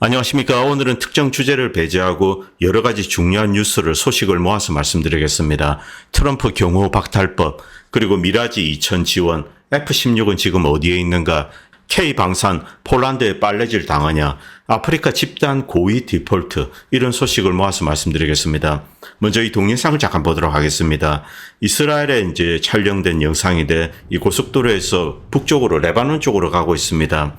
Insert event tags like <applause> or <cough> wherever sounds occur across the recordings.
안녕하십니까. 오늘은 특정 주제를 배제하고 여러 가지 중요한 뉴스를 소식을 모아서 말씀드리겠습니다. 트럼프 경호 박탈법, 그리고 미라지 2000 지원, F-16은 지금 어디에 있는가, K 방산 폴란드에 빨래질 당하냐, 아프리카 집단 고위 디폴트 이런 소식을 모아서 말씀드리겠습니다. 먼저 이 동영상을 잠깐 보도록 하겠습니다. 이스라엘에 이제 촬영된 영상인데 이 고속도로에서 북쪽으로 레바논 쪽으로 가고 있습니다.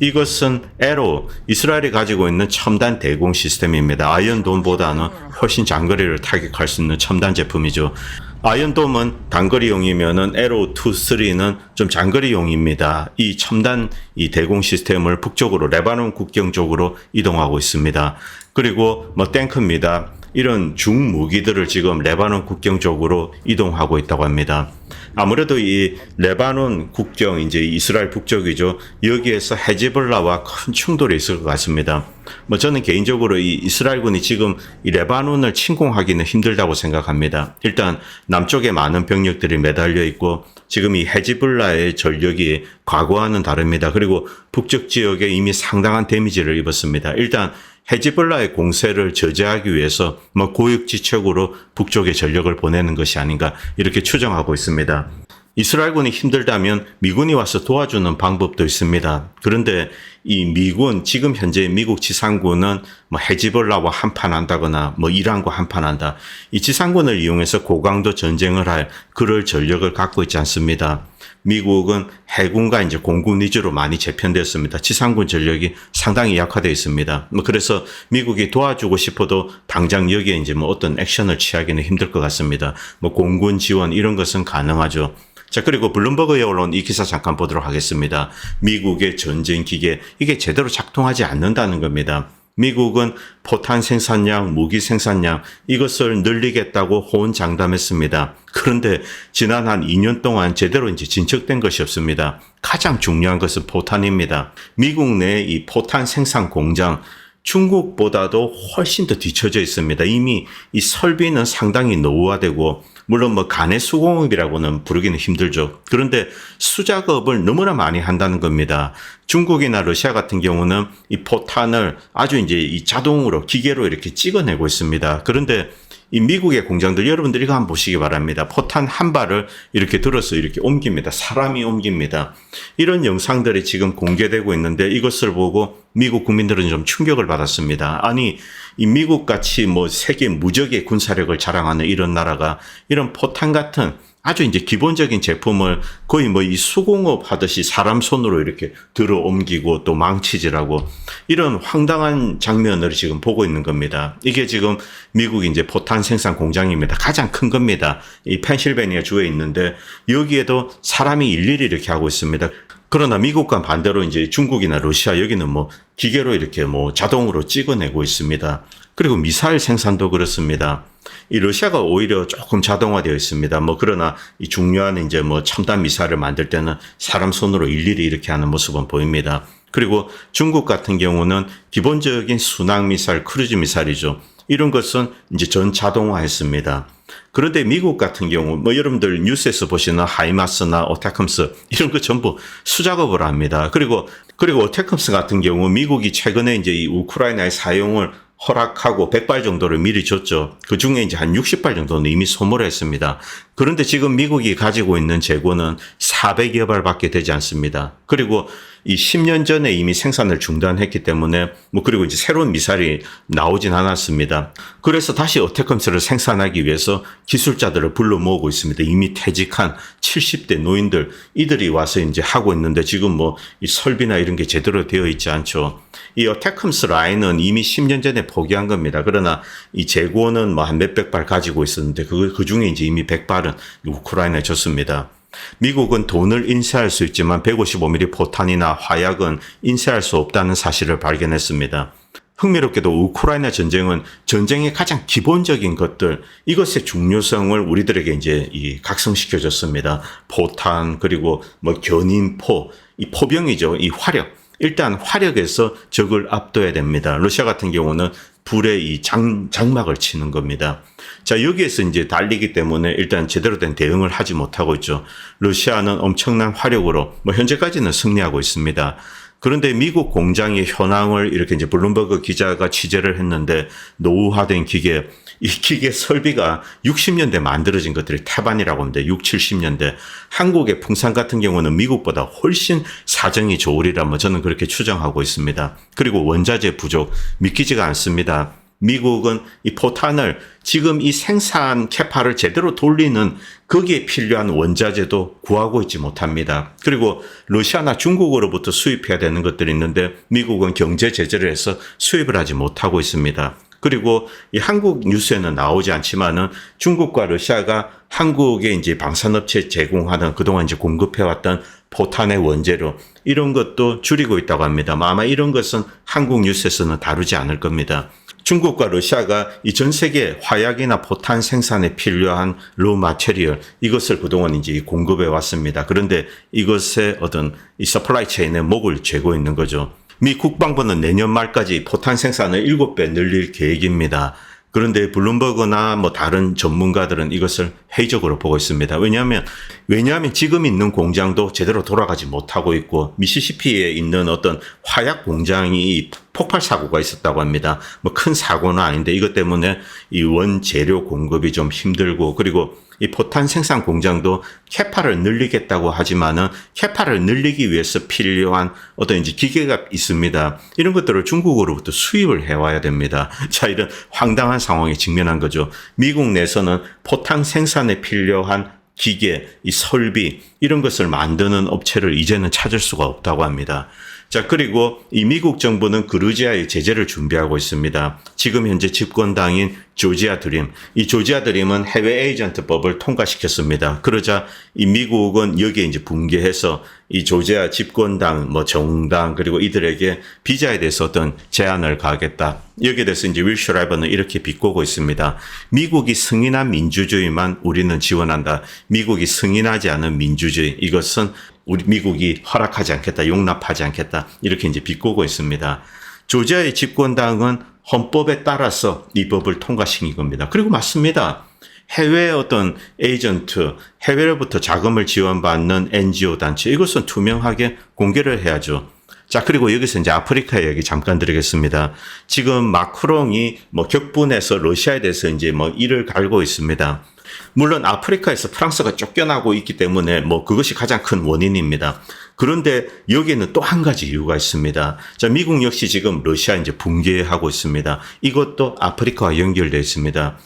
이것은 에로 이스라엘이 가지고 있는 첨단 대공 시스템입니다. 아이언돔보다는 훨씬 장거리를 타격할 수 있는 첨단 제품이죠. 아이언돔은 단거리용이면은 에로 2, 3는 좀 장거리용입니다. 이 첨단 이 대공 시스템을 북쪽으로 레바논 국경 쪽으로 이동하고 있습니다. 그리고 뭐 탱크입니다. 이런 중무기들을 지금 레바논 국경 쪽으로 이동하고 있다고 합니다. 아무래도 이 레바논 국경 이제 이스라엘 북쪽이죠. 여기에서 헤즈볼라와 큰 충돌이 있을 것 같습니다. 뭐 저는 개인적으로 이 이스라엘군이 지금 이 레바논을 침공하기는 힘들다고 생각합니다. 일단 남쪽에 많은 병력들이 매달려 있고 지금 이 헤즈볼라의 전력이 과거와는 다릅니다. 그리고 북쪽 지역에 이미 상당한 데미지를 입었습니다. 일단 헤즈볼라의 공세를 저지하기 위해서 뭐 고육지책으로 북쪽에 전력을 보내는 것이 아닌가 이렇게 추정하고 있습니다. 이스라엘군이 힘들다면 미군이 와서 도와주는 방법도 있습니다. 그런데 이 미군 지금 현재 미국 지상군은 뭐 헤지볼라와 한판한다거나 뭐 이란과 한판한다. 이 지상군을 이용해서 고강도 전쟁을 할 그럴 전력을 갖고 있지 않습니다. 미국은 해군과 이제 공군 위주로 많이 재편됐습니다. 지상군 전력이 상당히 약화되어 있습니다. 뭐 그래서 미국이 도와주고 싶어도 당장 여기에 이제 뭐 어떤 액션을 취하기는 힘들 것 같습니다. 뭐 공군 지원 이런 것은 가능하죠. 자, 그리고 블룸버그에 올라온 이 기사 잠깐 보도록 하겠습니다. 미국의 전쟁 기계, 이게 제대로 작동하지 않는다는 겁니다. 미국은 포탄 생산량, 무기 생산량, 이것을 늘리겠다고 호언장담했습니다. 그런데 지난 한 2년 동안 제대로 이제 진척된 것이 없습니다. 가장 중요한 것은 포탄입니다. 미국 내 이 포탄 생산 공장, 중국보다도 훨씬 더 뒤처져 있습니다. 이미 이 설비는 상당히 노후화되고 물론 뭐 간의 수공업이라고는 부르기는 힘들죠. 그런데 수작업을 너무나 많이 한다는 겁니다. 중국이나 러시아 같은 경우는 이 포탄을 아주 이제 이 자동으로 기계로 이렇게 찍어내고 있습니다. 그런데 이 미국의 공장들 여러분들이 한번 보시기 바랍니다. 포탄 한 발을 이렇게 들어서 이렇게 옮깁니다. 사람이 옮깁니다. 이런 영상들이 지금 공개되고 있는데 이것을 보고 미국 국민들은 좀 충격을 받았습니다. 아니 이 미국 같이 뭐 세계 무적의 군사력을 자랑하는 이런 나라가 이런 포탄 같은 아주 이제 기본적인 제품을 거의 뭐 이 수공업 하듯이 사람 손으로 이렇게 들어 옮기고 또 망치질하고 이런 황당한 장면을 지금 보고 있는 겁니다. 이게 지금 미국 이제 포탄 생산 공장입니다. 가장 큰 겁니다. 이 펜실베니아 주에 있는데 여기에도 사람이 일일이 이렇게 하고 있습니다. 그러나 미국과 반대로 이제 중국이나 러시아 여기는 뭐 기계로 이렇게 뭐 자동으로 찍어내고 있습니다. 그리고 미사일 생산도 그렇습니다. 이 러시아가 오히려 조금 자동화되어 있습니다. 뭐 그러나 이 중요한 이제 뭐 첨단 미사일을 만들 때는 사람 손으로 일일이 이렇게 하는 모습은 보입니다. 그리고 중국 같은 경우는 기본적인 순항 미사일, 크루즈 미사일이죠. 이런 것은 이제 전 자동화했습니다. 그런데 미국 같은 경우 뭐 여러분들 뉴스에서 보시는 하이마스나 오타컴스 이런 거 전부 수작업을 합니다. 그리고 그리고 오타컴스 같은 경우 미국이 최근에 이제 이 우크라이나의 사용을 허락하고 100발 정도를 미리 줬죠. 그 중에 이제 한 60발 정도는 이미 소모했습니다. 그런데 지금 미국이 가지고 있는 재고는 400여 발밖에 되지 않습니다. 그리고 이 10년 전에 이미 생산을 중단했기 때문에 뭐 그리고 이제 새로운 미사일이 나오진 않았습니다. 그래서 다시 어태컴스를 생산하기 위해서 기술자들을 불러 모으고 있습니다. 이미 퇴직한 70대 노인들 이들이 와서 이제 하고 있는데 지금 뭐 이 설비나 이런 게 제대로 되어 있지 않죠. 이 어태컴스 라인은 이미 10년 전에 포기한 겁니다. 그러나 이 재고는 뭐 한 몇백 발 가지고 있었는데 그, 그 중에 이제 이미 100발은 우크라이나에 줬습니다. 미국은 돈을 인쇄할 수 있지만 155mm 포탄이나 화약은 인쇄할 수 없다는 사실을 발견했습니다. 흥미롭게도 우크라이나 전쟁은 전쟁의 가장 기본적인 것들 이것의 중요성을 우리들에게 이제 이 각성시켜 줬습니다. 포탄 그리고 뭐 견인포 이 포병이죠. 이 화력 일단 화력에서 적을 압도해야 됩니다. 러시아 같은 경우는 불에 이 장, 장막을 치는 겁니다. 자, 여기에서 이제 달리기 때문에 일단 제대로 된 대응을 하지 못하고 있죠. 러시아는 엄청난 화력으로 뭐 현재까지는 승리하고 있습니다. 그런데 미국 공장의 현황을 이렇게 이제 블룸버그 기자가 취재를 했는데 노후화된 기계, 이 기계 설비가 60년대 만들어진 것들이 태반이라고 합니다. 6, 70년대. 한국의 풍산 같은 경우는 미국보다 훨씬 사정이 좋으리라 뭐 저는 그렇게 추정하고 있습니다. 그리고 원자재 부족 믿기지가 않습니다. 미국은 이 포탄을 지금 이 생산 캐파를 제대로 돌리는 거기에 필요한 원자재도 구하고 있지 못합니다. 그리고 러시아나 중국으로부터 수입해야 되는 것들이 있는데 미국은 경제 제재를 해서 수입을 하지 못하고 있습니다. 그리고 이 한국 뉴스에는 나오지 않지만은 중국과 러시아가 한국에 이제 방산업체 제공하는 그동안 이제 공급해왔던 포탄의 원재료 이런 것도 줄이고 있다고 합니다. 아마 이런 것은 한국 뉴스에서는 다루지 않을 겁니다. 중국과 러시아가 이 전 세계 화약이나 포탄 생산에 필요한 로 마테리얼 이것을 그동안 이제 공급해 왔습니다. 그런데 이것의 어떤 이 서플라이 체인의 목을 죄고 있는 거죠. 미 국방부는 내년 말까지 포탄 생산을 7배 늘릴 계획입니다. 그런데 블룸버그나 뭐 다른 전문가들은 이것을 회의적으로 보고 있습니다. 왜냐하면 왜냐하면 지금 있는 공장도 제대로 돌아가지 못하고 있고 미시시피에 있는 어떤 화약 공장이 폭발 사고가 있었다고 합니다. 뭐 큰 사고는 아닌데 이것 때문에 이 원재료 공급이 좀 힘들고 그리고 이 포탄 생산 공장도 캐파를 늘리겠다고 하지만은 캐파를 늘리기 위해서 필요한 어떤 이제 기계가 있습니다. 이런 것들을 중국으로부터 수입을 해와야 됩니다. <laughs> 자, 이런 황당한 상황에 직면한 거죠. 미국 내에서는 포탄 생산에 필요한 기계, 이 설비, 이런 것을 만드는 업체를 이제는 찾을 수가 없다고 합니다. 자, 그리고 이 미국 정부는 그루지아의 제재를 준비하고 있습니다. 지금 현재 집권당인 조지아 드림. 이 조지아 드림은 해외 에이전트 법을 통과시켰습니다. 그러자 이 미국은 여기에 이제 붕괴해서 이 조지아 집권당, 뭐 정당, 그리고 이들에게 비자에 대해서 어떤 제한을 가하겠다. 여기에 대해서 이제 윌 슈라이버는 이렇게 비꼬고 있습니다. 미국이 승인한 민주주의만 우리는 지원한다. 미국이 승인하지 않은 민주주의. 이것은 우리 미국이 허락하지 않겠다, 용납하지 않겠다 이렇게 이제 비꼬고 있습니다. 조지아의 집권당은 헌법에 따라서 이 법을 통과시킨 겁니다. 그리고 맞습니다. 해외 어떤 에이전트, 해외로부터 자금을 지원받는 NGO 단체 이것은 투명하게 공개를 해야죠. 자, 그리고 여기서 이제 아프리카 얘기 잠깐 드리겠습니다. 지금 마크롱이 뭐 격분해서 러시아에 대해서 이제 뭐 이를 갈고 있습니다. 물론 아프리카에서 프랑스가 쫓겨나고 있기 때문에 뭐 그것이 가장 큰 원인입니다. 그런데 여기에는 또 한 가지 이유가 있습니다. 자, 미국 역시 지금 러시아 이제 붕괴하고 있습니다. 이것도 아프리카와 연결되어 있습니다.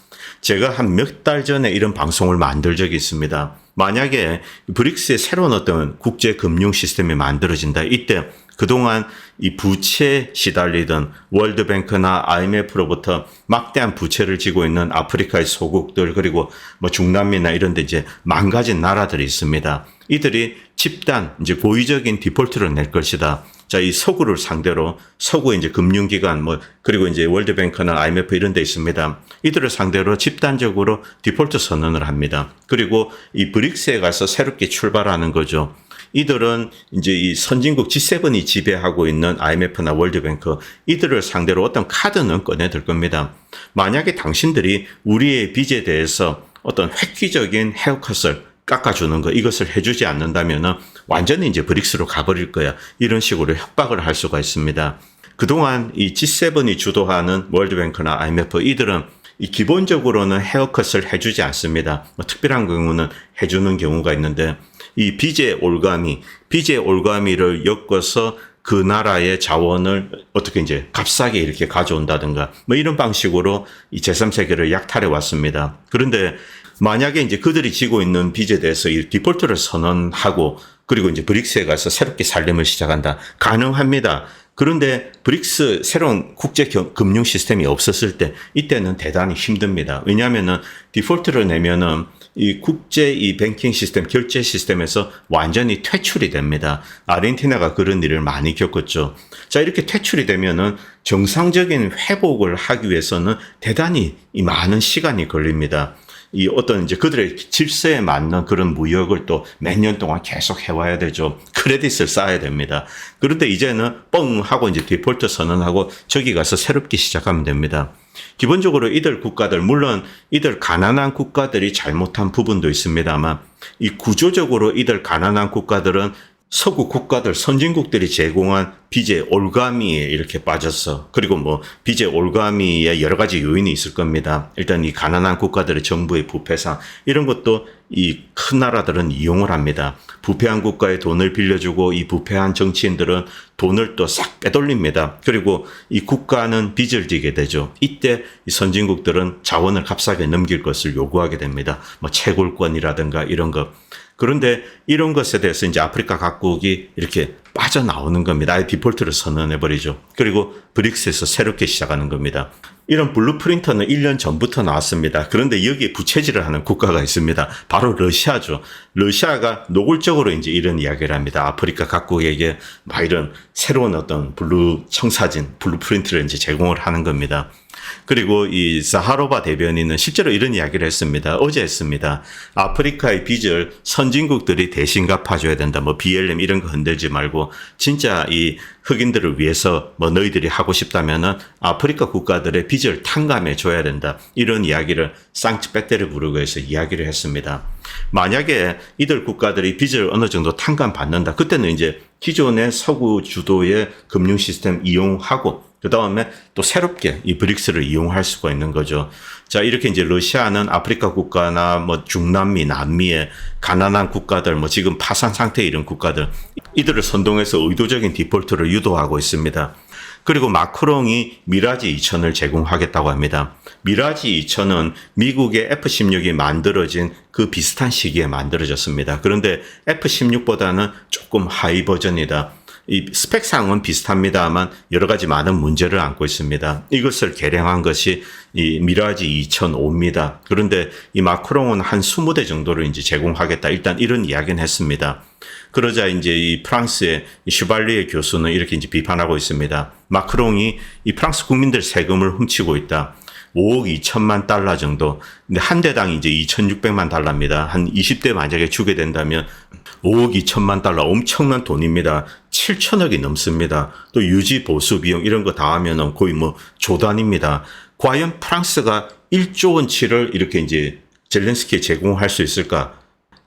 제가 한 몇 달 전에 이런 방송을 만들 적이 있습니다. 만약에 브릭스의 새로운 어떤 국제 금융 시스템이 만들어진다. 이때 그동안 이 부채 시달리던 월드뱅크나 IMF로부터 막대한 부채를 지고 있는 아프리카의 소국들 그리고 뭐 중남미나 이런 데 이제 망가진 나라들이 있습니다. 이들이 집단 이제 고의적인 디폴트를 낼 것이다. 자, 이 서구를 상대로 서구의 이제 금융기관 뭐 그리고 이제 월드뱅크나 IMF 이런 데 있습니다. 이들을 상대로 집단적으로 디폴트 선언을 합니다. 그리고 이 브릭스에 가서 새롭게 출발하는 거죠. 이들은 이제 이 선진국 G7이 지배하고 있는 IMF나 월드뱅크 이들을 상대로 어떤 카드는 꺼내들 겁니다. 만약에 당신들이 우리의 빚에 대해서 어떤 획기적인 헤어컷을 깎아주는 거 이것을 해주지 않는다면은 완전히 이제 브릭스로 가버릴 거야 이런 식으로 협박을 할 수가 있습니다. 그동안 이 G7이 주도하는 월드뱅크나 IMF 이들은 이 기본적으로는 헤어컷을 해주지 않습니다. 뭐 특별한 경우는 해주는 경우가 있는데 이 빚의 올가미, 빚의 올가미를 엮어서 그 나라의 자원을 어떻게 이제 값싸게 이렇게 가져온다든가 뭐 이런 방식으로 이 제3세계를 약탈해 왔습니다. 그런데 만약에 이제 그들이 지고 있는 빚에 대해서 이 디폴트를 선언하고 그리고 이제 브릭스에 가서 새롭게 살림을 시작한다. 가능합니다. 그런데 브릭스 새로운 국제 금융 시스템이 없었을 때 이때는 대단히 힘듭니다. 왜냐하면은 디폴트를 내면은 이 국제 이 뱅킹 시스템 결제 시스템에서 완전히 퇴출이 됩니다. 아르헨티나가 그런 일을 많이 겪었죠. 자 이렇게 퇴출이 되면은 정상적인 회복을 하기 위해서는 대단히 이 많은 시간이 걸립니다. 이 어떤 이제 그들의 질서에 맞는 그런 무역을 또 몇 년 동안 계속 해와야 되죠. 크레딧을 쌓아야 됩니다. 그런데 이제는 뻥 하고 이제 디폴트 선언하고 저기 가서 새롭게 시작하면 됩니다. 기본적으로 이들 국가들, 물론 이들 가난한 국가들이 잘못한 부분도 있습니다만 이 구조적으로 이들 가난한 국가들은 서구 국가들, 선진국들이 제공한 빚의 올가미에 이렇게 빠졌어. 그리고 뭐 빚의 올가미에 여러 가지 요인이 있을 겁니다. 일단 이 가난한 국가들의 정부의 부패상 이런 것도 이 큰 나라들은 이용을 합니다. 부패한 국가에 돈을 빌려주고 이 부패한 정치인들은 돈을 또 싹 빼돌립니다. 그리고 이 국가는 빚을 지게 되죠. 이때 이 선진국들은 자원을 값싸게 넘길 것을 요구하게 됩니다. 뭐 채굴권이라든가 이런 것. 그런데 이런 것에 대해서 이제 아프리카 각국이 이렇게 빠져나오는 겁니다. 아예 디폴트를 선언해버리죠. 그리고 브릭스에서 새롭게 시작하는 겁니다. 이런 블루프린터는 1년 전부터 나왔습니다. 그런데 여기에 부채질을 하는 국가가 있습니다. 바로 러시아죠. 러시아가 노골적으로 이제 이런 이야기를 합니다. 아프리카 각국에게 막 이런 새로운 어떤 블루 청사진, 블루프린트를 이제 제공을 하는 겁니다. 그리고 이 사하로바 대변인은 실제로 이런 이야기를 했습니다. 어제 했습니다. 아프리카의 빚을 선진국들이 대신 갚아줘야 된다. 뭐 BLM 이런 거 흔들지 말고 진짜 이 흑인들을 위해서 뭐 너희들이 하고 싶다면은 아프리카 국가들의 빚을 탕감해 줘야 된다. 이런 이야기를 쌍치백대를 부르고 해서 이야기를 했습니다. 만약에 이들 국가들이 빚을 어느 정도 탕감 받는다. 그때는 이제 기존의 서구 주도의 금융 시스템 이용하고 그 다음에 또 새롭게 이 브릭스를 이용할 수가 있는 거죠. 자, 이렇게 이제 러시아는 아프리카 국가나 뭐 중남미, 남미의 가난한 국가들, 뭐 지금 파산 상태의 이런 국가들, 이들을 선동해서 의도적인 디폴트를 유도하고 있습니다. 그리고 마크롱이 미라지 2000을 제공하겠다고 합니다. 미라지 2000은 미국의 F-16이 만들어진 그 비슷한 시기에 만들어졌습니다. 그런데 F-16보다는 조금 하이 버전이다. 이 스펙상은 비슷합니다만 여러 가지 많은 문제를 안고 있습니다. 이것을 개량한 것이 이 미라지 2005입니다. 그런데 이 마크롱은 한 20대 정도를 이제 제공하겠다. 일단 이런 이야기는 했습니다. 그러자 이제 이 프랑스의 슈발리에 교수는 이렇게 이제 비판하고 있습니다. 마크롱이 이 프랑스 국민들 세금을 훔치고 있다. 5억 2천만 달러 정도. 근데 한 대당 이제 2,600만 달러입니다. 한 20대 만약에 주게 된다면 5억 2천만 달러 엄청난 돈입니다. 7천억이 넘습니다. 또 유지 보수 비용 이런 거 다 하면은 거의 뭐 조단입니다. 과연 프랑스가 1조 원치를 이렇게 이제 젤렌스키에 제공할 수 있을까?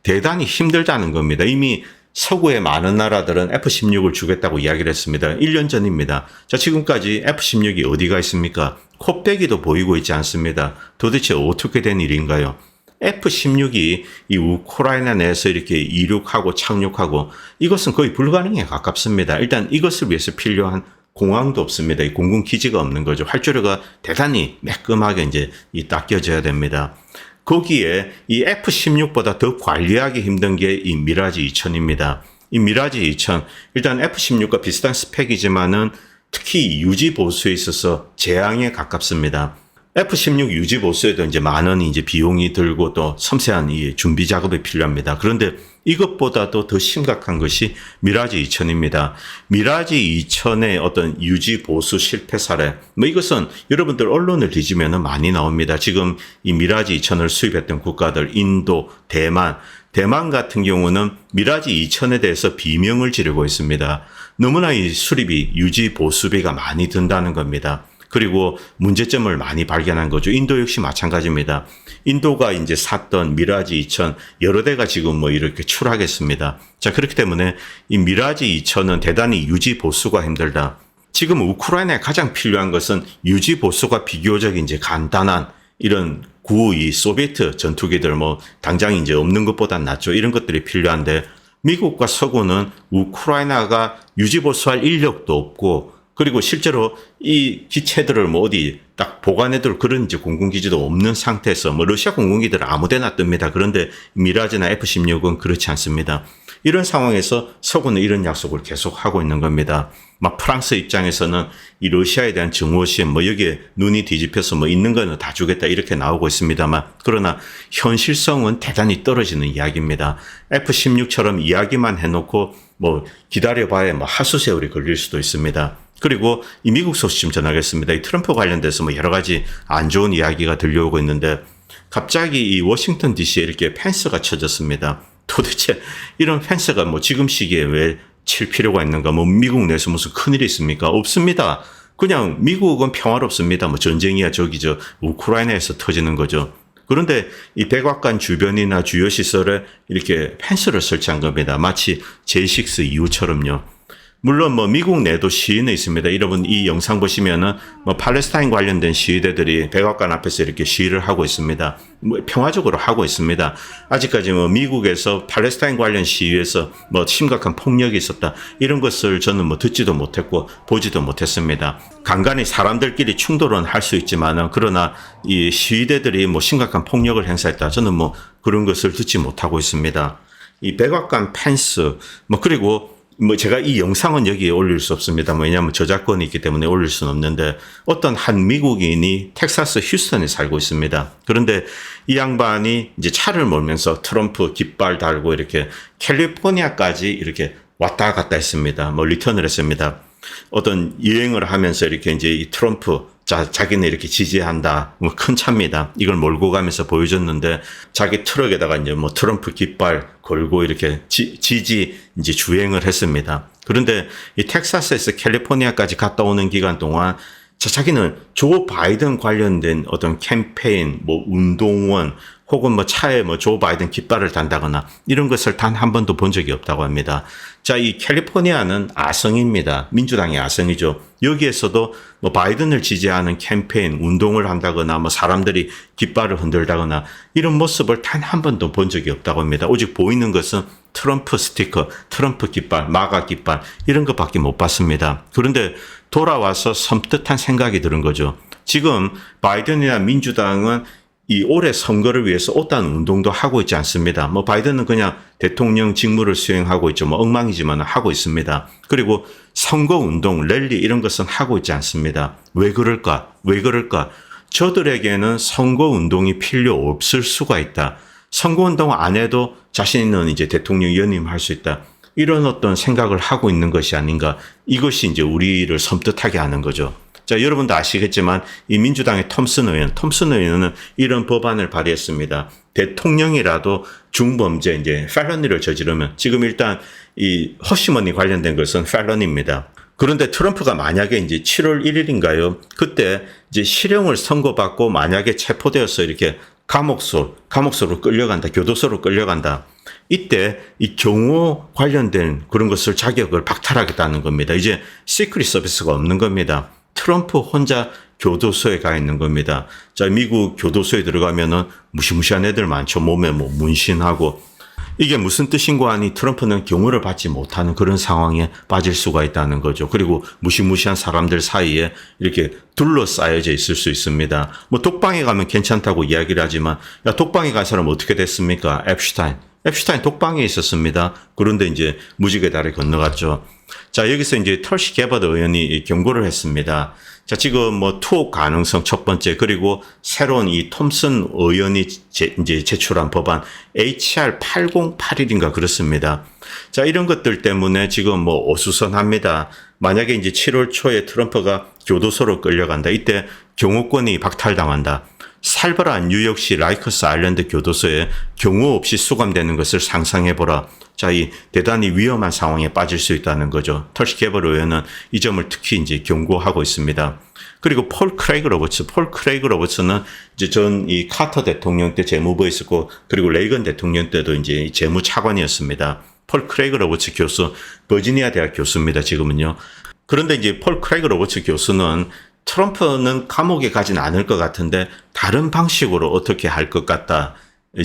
대단히 힘들다는 겁니다. 이미 서구의 많은 나라들은 F-16을 주겠다고 이야기를 했습니다. 1년 전입니다. 자, 지금까지 F-16이 어디가 있습니까? 코빼기도 보이고 있지 않습니다. 도대체 어떻게 된 일인가요? F-16이 이 우크라이나 내에서 이렇게 이륙하고 착륙하고 이것은 거의 불가능에 가깝습니다. 일단 이것을 위해서 필요한 공항도 없습니다. 이 공군 기지가 없는 거죠. 활주로가 대단히 매끈하게 이제 이 닦여져야 됩니다. 거기에 이 F-16보다 더 관리하기 힘든 게 이 미라지 2000입니다. 이 미라지 2000 일단 F-16과 비슷한 스펙이지만은 특히 유지 보수에 있어서 재앙에 가깝습니다. F-16 유지 보수에도 이제 많은 이제 비용이 들고 또 섬세한 이 준비 작업이 필요합니다. 그런데 이것보다도 더 심각한 것이 미라지 2000입니다. 미라지 2000의 어떤 유지 보수 실패 사례. 뭐 이것은 여러분들 언론을 뒤지면 많이 나옵니다. 지금 이 미라지 2000을 수입했던 국가들 인도, 대만, 대만 같은 경우는 미라지 2000에 대해서 비명을 지르고 있습니다. 너무나 이 수리비, 유지 보수비가 많이 든다는 겁니다. 그리고 문제점을 많이 발견한 거죠. 인도 역시 마찬가지입니다. 인도가 이제 샀던 미라지 2000 여러 대가 지금 뭐 이렇게 출하겠습니다. 자, 그렇기 때문에 이 미라지 2000은 대단히 유지 보수가 힘들다. 지금 우크라이나에 가장 필요한 것은 유지 보수가 비교적 이제 간단한 이런 구이 소비에트 전투기들 뭐 당장 이제 없는 것보다 낫죠. 이런 것들이 필요한데 미국과 서구는 우크라이나가 유지 보수할 인력도 없고 그리고 실제로 이 기체들을 뭐 어디 딱 보관해둘 그런 이제 공군기지도 없는 상태에서 뭐 러시아 공군기들 아무데나 뜹니다. 그런데 미라지나 F-16은 그렇지 않습니다. 이런 상황에서 서구는 이런 약속을 계속 하고 있는 겁니다. 막 프랑스 입장에서는 이 러시아에 대한 증오심, 뭐 여기에 눈이 뒤집혀서 뭐 있는 거는 다 주겠다 이렇게 나오고 있습니다만 그러나 현실성은 대단히 떨어지는 이야기입니다. F-16처럼 이야기만 해놓고 뭐 기다려봐야 뭐 하수세월이 걸릴 수도 있습니다. 그리고 이 미국 소식 좀 전하겠습니다. 이 트럼프 관련돼서 뭐 여러 가지 안 좋은 이야기가 들려오고 있는데 갑자기 이 워싱턴 DC에 이렇게 펜스가 쳐졌습니다. 도대체 이런 펜스가 뭐 지금 시기에 왜 칠 필요가 있는가? 뭐 미국 내에서 무슨 큰일이 있습니까? 없습니다. 그냥 미국은 평화롭습니다. 뭐 전쟁이야 저기 저 우크라이나에서 터지는 거죠. 그런데 이 백악관 주변이나 주요 시설에 이렇게 펜스를 설치한 겁니다. 마치 J6 이후처럼요. 물론 뭐 미국 내도 시위는 있습니다. 여러분 이 영상 보시면은 뭐 팔레스타인 관련된 시위대들이 백악관 앞에서 이렇게 시위를 하고 있습니다. 뭐 평화적으로 하고 있습니다. 아직까지 뭐 미국에서 팔레스타인 관련 시위에서 뭐 심각한 폭력이 있었다 이런 것을 저는 뭐 듣지도 못했고 보지도 못했습니다. 간간히 사람들끼리 충돌은 할 수 있지만은 그러나 이 시위대들이 뭐 심각한 폭력을 행사했다 저는 뭐 그런 것을 듣지 못하고 있습니다. 이 백악관 펜스 뭐 그리고 뭐 제가 이 영상은 여기에 올릴 수 없습니다. 뭐 왜냐하면 저작권이 있기 때문에 올릴 수는 없는데 어떤 한 미국인이 텍사스 휴스턴에 살고 있습니다. 그런데 이 양반이 이제 차를 몰면서 트럼프 깃발 달고 이렇게 캘리포니아까지 이렇게 왔다 갔다 했습니다. 뭐 리턴을 했습니다. 어떤 여행을 하면서 이렇게 이제 이 트럼프 자, 자기는 이렇게 지지한다. 뭐 큰 차입니다. 이걸 몰고 가면서 보여줬는데 자기 트럭에다가 이제 뭐 트럼프 깃발 걸고 이렇게 지, 지지 이제 주행을 했습니다. 그런데 이 텍사스에서 캘리포니아까지 갔다 오는 기간 동안 자, 자기는 조 바이든 관련된 어떤 캠페인, 뭐 운동원, 혹은 뭐 차에 뭐 조 바이든 깃발을 단다거나 이런 것을 단 한 번도 본 적이 없다고 합니다. 자, 이 캘리포니아는 아성입니다. 민주당의 아성이죠. 여기에서도 뭐 바이든을 지지하는 캠페인, 운동을 한다거나 뭐 사람들이 깃발을 흔들다거나 이런 모습을 단 한 번도 본 적이 없다고 합니다. 오직 보이는 것은 트럼프 스티커, 트럼프 깃발, 마가 깃발 이런 것밖에 못 봤습니다. 그런데 돌아와서 섬뜩한 생각이 드는 거죠. 지금 바이든이나 민주당은 이 올해 선거를 위해서 어떤 운동도 하고 있지 않습니다. 뭐 바이든은 그냥 대통령 직무를 수행하고 있죠. 뭐 엉망이지만 하고 있습니다. 그리고 선거 운동, 랠리 이런 것은 하고 있지 않습니다. 왜 그럴까? 왜 그럴까? 저들에게는 선거 운동이 필요 없을 수가 있다. 선거 운동 안 해도 자신은 이제 대통령 연임할 수 있다. 이런 어떤 생각을 하고 있는 것이 아닌가. 이것이 이제 우리를 섬뜩하게 하는 거죠. 자, 여러분도 아시겠지만 이 민주당의 톰슨 의원, 톰슨 의원은 이런 법안을 발의했습니다. 대통령이라도 중범죄 이제 felony를 저지르면 지금 일단 이 허시머니 관련된 것은 felony입니다. 그런데 트럼프가 만약에 이제 7월 1일인가요? 그때 이제 실형을 선고받고 만약에 체포되어서 이렇게 감옥소, 감옥소로 끌려간다, 교도소로 끌려간다. 이때 이 경호 관련된 그런 것을 자격을 박탈하겠다는 겁니다. 이제 시크릿 서비스가 없는 겁니다. 트럼프 혼자 교도소에 가 있는 겁니다. 자, 미국 교도소에 들어가면은 무시무시한 애들 많죠. 몸에 뭐 문신하고. 이게 무슨 뜻인고 하니 트럼프는 경호를 받지 못하는 그런 상황에 빠질 수가 있다는 거죠. 그리고 무시무시한 사람들 사이에 이렇게 둘러싸여져 있을 수 있습니다. 뭐 독방에 가면 괜찮다고 이야기를 하지만 야 독방에 간 사람 어떻게 됐습니까? 앱슈타인. 앱슈타인 독방에 있었습니다. 그런데 이제 무지개 다리 건너갔죠. 자, 여기서 이제 털시 게버드 의원이 경고를 했습니다. 자, 지금 뭐 투옥 가능성 첫 번째, 그리고 새로운 이 톰슨 의원이 제, 이제 제출한 법안 HR 8081인가 그렇습니다. 자, 이런 것들 때문에 지금 뭐 어수선합니다. 만약에 이제 7월 초에 트럼프가 교도소로 끌려간다. 이때 경호권이 박탈당한다. 살벌한 뉴욕시 라이커스 아일랜드 교도소에 경호 없이 수감되는 것을 상상해보라. 자, 이 대단히 위험한 상황에 빠질 수 있다는 거죠. 털시 개벌 의원은 이 점을 특히 이제 경고하고 있습니다. 그리고 폴 크레이그 로버츠, 폴 크레이그 로버츠는 이제 전 이 카터 대통령 때 재무부였었고, 그리고 레이건 대통령 때도 이제 재무 차관이었습니다. 폴 크레이그 로버츠 교수, 버지니아 대학 교수입니다, 지금은요. 그런데 이제 폴 크레이그 로버츠 교수는 트럼프는 감옥에 가진 않을 것 같은데 다른 방식으로 어떻게 할 것 같다.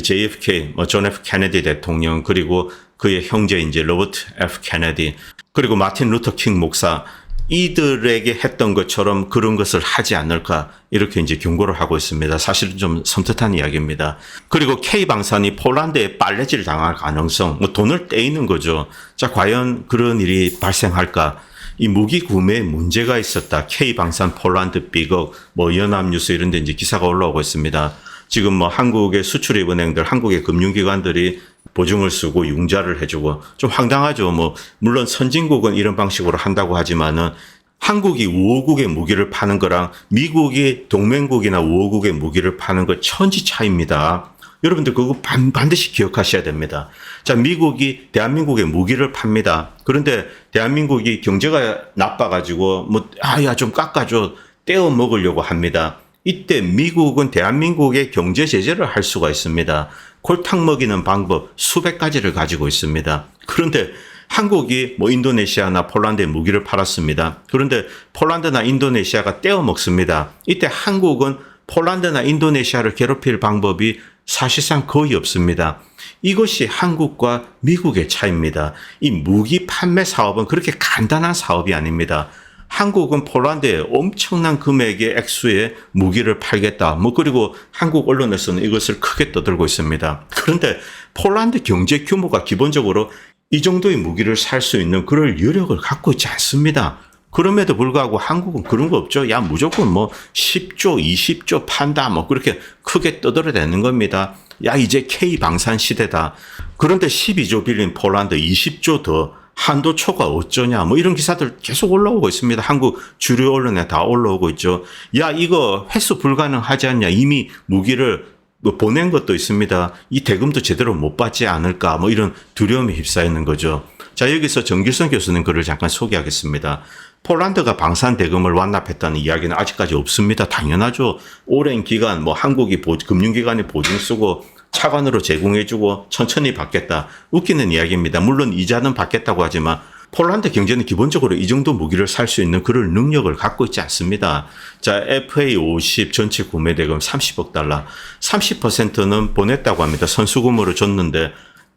JFK, 뭐존 F 케네디 대통령 그리고 그의 형제 이제 로버트 F 케네디 그리고 마틴 루터 킹 목사 이들에게 했던 것처럼 그런 것을 하지 않을까 이렇게 이제 경고를 하고 있습니다. 사실은 좀 섬뜩한 이야기입니다. 그리고 K 방산이 폴란드에 빨래질 당할 가능성, 뭐 돈을 떼이는 거죠. 자, 과연 그런 일이 발생할까? 이 무기 구매에 문제가 있었다. K 방산 폴란드 비극, 뭐 연합뉴스 이런 데 이제 기사가 올라오고 있습니다. 지금 뭐 한국의 수출입 은행들, 한국의 금융기관들이 보증을 쓰고 융자를 해주고 좀 황당하죠. 뭐 물론 선진국은 이런 방식으로 한다고 하지만은 한국이 우호국의 무기를 파는 거랑 미국이 동맹국이나 우호국의 무기를 파는 거 천지 차입니다. 여러분들 그거 반, 반드시 기억하셔야 됩니다. 자, 미국이 대한민국에 무기를 팝니다. 그런데 대한민국이 경제가 나빠가지고 뭐, 아, 야, 좀 깎아줘. 떼어 먹으려고 합니다. 이때 미국은 대한민국의 경제 제재를 할 수가 있습니다. 골탕 먹이는 방법 수백 가지를 가지고 있습니다. 그런데 한국이 뭐 인도네시아나 폴란드에 무기를 팔았습니다. 그런데 폴란드나 인도네시아가 떼어 먹습니다. 이때 한국은 폴란드나 인도네시아를 괴롭힐 방법이 사실상 거의 없습니다. 이것이 한국과 미국의 차이입니다. 이 무기 판매 사업은 그렇게 간단한 사업이 아닙니다. 한국은 폴란드에 엄청난 금액의 액수의 무기를 팔겠다. 뭐 그리고 한국 언론에서는 이것을 크게 떠들고 있습니다. 그런데 폴란드 경제 규모가 기본적으로 이 정도의 무기를 살 수 있는 그럴 여력을 갖고 있지 않습니다. 그럼에도 불구하고 한국은 그런 거 없죠. 야, 무조건 뭐 10조, 20조 판다. 뭐 그렇게 크게 떠들어대는 겁니다. 야, 이제 K 방산 시대다. 그런데 12조 빌린 폴란드 20조 더 한도 초과 어쩌냐. 뭐 이런 기사들 계속 올라오고 있습니다. 한국 주류 언론에 다 올라오고 있죠. 야, 이거 횟수 불가능하지 않냐. 이미 무기를 뭐 보낸 것도 있습니다. 이 대금도 제대로 못 받지 않을까. 뭐 이런 두려움에 휩싸여 있는 거죠. 자, 여기서 정길성 교수님 글을 잠깐 소개하겠습니다. 폴란드가 방산 대금을 완납했다는 이야기는 아직까지 없습니다. 당연하죠. 오랜 기간 뭐 한국이 보, 금융기관이 보증 쓰고 차관으로 제공해주고 천천히 받겠다. 웃기는 이야기입니다. 물론 이자는 받겠다고 하지만 폴란드 경제는 기본적으로 이 정도 무기를 살 수 있는 그럴 능력을 갖고 있지 않습니다. 자, FA50 전체 구매 대금 30억 달러, 30%는 보냈다고 합니다. 선수금으로 줬는데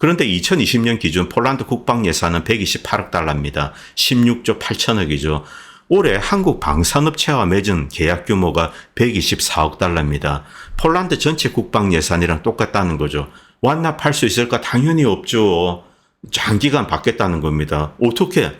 그런데 2020년 기준 폴란드 국방 예산은 128억 달러입니다. 16조 8천억이죠. 올해 한국 방산업체와 맺은 계약 규모가 124억 달러입니다. 폴란드 전체 국방 예산이랑 똑같다는 거죠. 완납할 수 있을까? 당연히 없죠. 장기간 받겠다는 겁니다. 어떻게?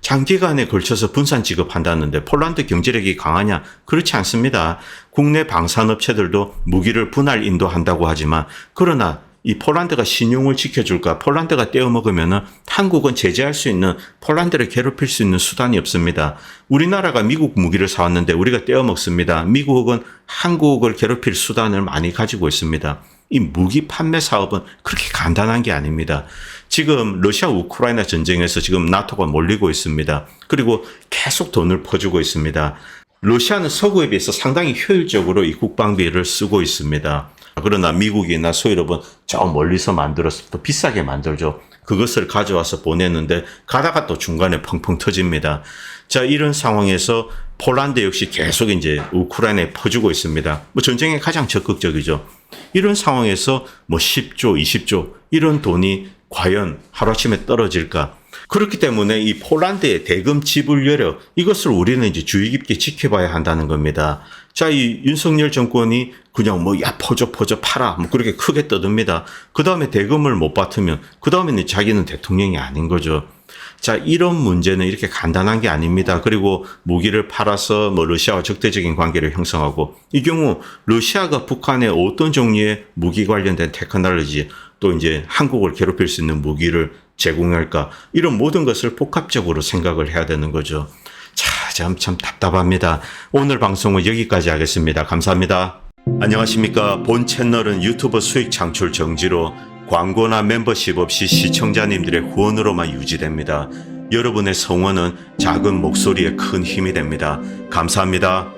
장기간에 걸쳐서 분산 지급한다는데 폴란드 경제력이 강하냐? 그렇지 않습니다. 국내 방산업체들도 무기를 분할 인도한다고 하지만 그러나 이 폴란드가 신용을 지켜줄까? 폴란드가 떼어먹으면은 한국은 제재할 수 있는 폴란드를 괴롭힐 수 있는 수단이 없습니다. 우리나라가 미국 무기를 사왔는데 우리가 떼어먹습니다. 미국은 한국을 괴롭힐 수단을 많이 가지고 있습니다. 이 무기 판매 사업은 그렇게 간단한 게 아닙니다. 지금 러시아 우크라이나 전쟁에서 지금 나토가 몰리고 있습니다. 그리고 계속 돈을 퍼주고 있습니다. 러시아는 서구에 비해서 상당히 효율적으로 이 국방비를 쓰고 있습니다. 그러나 미국이나 소유럽은 저 멀리서 만들어서 또 비싸게 만들죠. 그것을 가져와서 보내는데 가다가 또 중간에 펑펑 터집니다. 자, 이런 상황에서 폴란드 역시 계속 이제 우크라이나에 퍼주고 있습니다. 뭐 전쟁에 가장 적극적이죠. 이런 상황에서 뭐 10조, 20조 이런 돈이 과연 하루아침에 떨어질까? 그렇기 때문에 이 폴란드의 대금 지불 여력 이것을 우리는 이제 주의 깊게 지켜봐야 한다는 겁니다. 자, 이 윤석열 정권이 그냥 뭐 야 퍼줘 퍼줘 팔아 뭐 그렇게 크게 떠듭니다. 그 다음에 대금을 못 받으면 그 다음에는 자기는 대통령이 아닌 거죠. 자, 이런 문제는 이렇게 간단한 게 아닙니다. 그리고 무기를 팔아서 뭐 러시아와 적대적인 관계를 형성하고 이 경우 러시아가 북한에 어떤 종류의 무기 관련된 테크놀로지 또 이제 한국을 괴롭힐 수 있는 무기를 제공할까 이런 모든 것을 복합적으로 생각을 해야 되는 거죠. 자, 참, 참 답답합니다. 오늘 방송은 여기까지 하겠습니다. 감사합니다. 안녕하십니까. 본 채널은 유튜버 수익 창출 정지로 광고나 멤버십 없이 시청자님들의 후원으로만 유지됩니다. 여러분의 성원은 작은 목소리에 큰 힘이 됩니다. 감사합니다.